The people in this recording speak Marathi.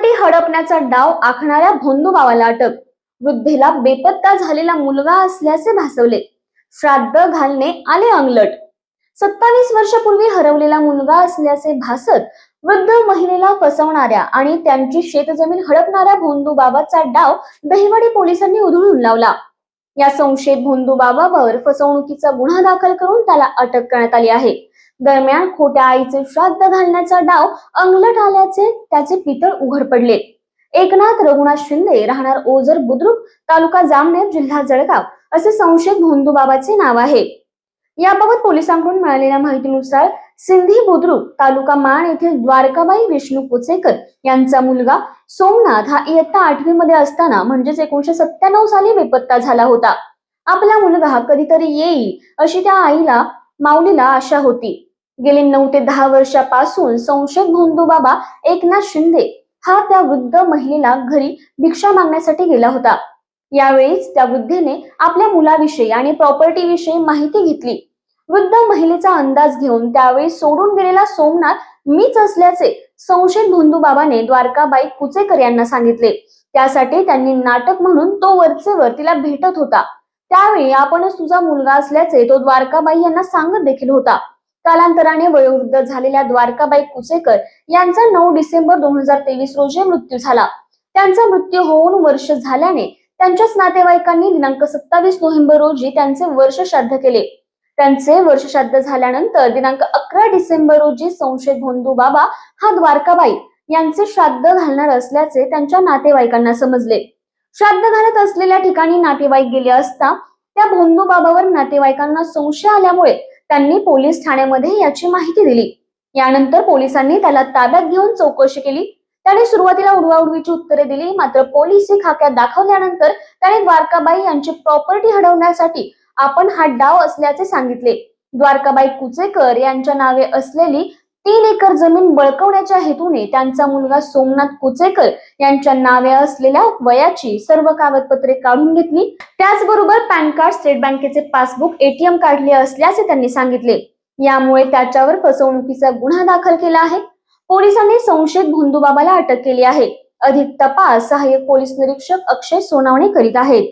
प्रॉपर्टी हडपण्याचा डाव आखणाऱ्या भोंदूबावाला अटक. वृद्धेला बेपत्ता झालेला मुलगा असल्याचे भासवले. श्राद्ध घालणे आले अंगलट. सत्तावीस वर्षापूर्वी हरवलेला मुलगा असल्याचे भासत वृद्ध महिलेला फसवणाऱ्या आणि त्यांची शेतजमीन हडपणाऱ्या भोंदूबाबाचा डाव दहिवडी पोलिसांनी उधळून लावला. या संशयित भोंदूबाबावर फसवणुकीचा गुन्हा दाखल करून त्याला अटक करण्यात आली आहे. दरम्यान खोट्या आईचे श्राद्ध घालण्याचा डाव अंगलट आल्याचे त्याचे पितळ उघड पडले. एकनाथ रघुनाथ शिंदे राहणार ओझर बुद्रुक तालुका जामनेर जिल्हा जळगाव असे संशयित भोंदूबाबाचे नाव आहे. याबाबत पोलिसांकडून मिळालेल्या माहितीनुसार सिंधी बुद्रुक तालुका माण येथील द्वारकाबाई विष्णू कोचेकर यांचा मुलगा सोमनाथ हा इयत्ता आठवी मध्ये असताना म्हणजेच एकोणीशे सत्त्याण्णव साली बेपत्ता झाला होता. आपला मुलगा कधीतरी येईल अशी त्या आईला माऊलीला आशा होती. गेली नऊ ते दहा वर्षापासून संशयित भोंदू बाबा एकनाथ शिंदे हा त्या वृद्ध महिलेला घरी भिक्षा मागण्यासाठी गेला होता. यावेळीच त्या वृद्धेने आपल्या मुलाविषयी आणि प्रॉपर्टी विषयी माहिती घेतली. वृद्ध महिलेचा अंदाज घेऊन त्यावेळी सोडून गेलेला सोमनाथ मीच असल्याचे संशयित भोंदूबाबाने द्वारकाबाई कुचेकर यांना सांगितले. त्यासाठी त्यांनी नाटक म्हणून तो वरचेवर तिला भेटत होता. त्यावेळी आपणच तुझा मुलगा असल्याचे तो द्वारकाबाई यांना सांगत देखील होता. कालांतराने वयोवृद्ध झालेल्या द्वारकाबाई कुसेकर यांचा नऊ डिसेंबर दोन हजार तेवीस रोजी मृत्यू झाला. त्यांचा मृत्यू होऊन वर्ष झाल्याने त्यांच्याच नातेवाईकांनी दिनांक सत्तावीस नोव्हेंबर रोजी त्यांचे वर्ष श्राद्ध केले. त्यांचे वर्ष श्राद्ध झाल्यानंतर दिनांक अकरा डिसेंबर रोजी संशय भोंदू बाबा हा द्वारकाबाई यांचे श्राद्ध घालणार असल्याचे त्यांच्या नातेवाईकांना समजले. श्राद्ध घालत असलेल्या ठिकाणी नातेवाईक गेले असता त्या भोंदू बाबावर नातेवाईकांना संशय आल्यामुळे त्यांनी पोलीस ठाण्यामध्ये याची माहिती दिली. यानंतर पोलिसांनी त्याला ताब्यात घेऊन चौकशी केली. त्याने सुरुवातीला उडवाउडवीची उत्तरे दिली मात्र पोलिसी खाक्यात दाखवल्यानंतर त्याने द्वारकाबाई यांची प्रॉपर्टी हडवण्यासाठी आपण हा डाव असल्याचे सांगितले. द्वारकाबाई कुचेकर यांच्या नावे असलेली तीन एकर जमीन बळकवण्याच्या हेतूने त्यांचा मुलगा सोमनाथ कुचेकर यांच्या नावे असलेल्या वयाची सर्व कागदपत्रे काढून घेतली. त्याचबरोबर पॅन कार्ड स्टेट बँकेचे पासबुक एटीएम काढले असल्याचे त्यांनी सांगितले. यामुळे त्याच्यावर फसवणुकीचा गुन्हा दाखल केला आहे. पोलिसांनी संशयित भोंदूबाबाला अटक केली आहे. अधिक तपास सहाय्यक पोलीस निरीक्षक अक्षय सोनावणे करीत आहेत.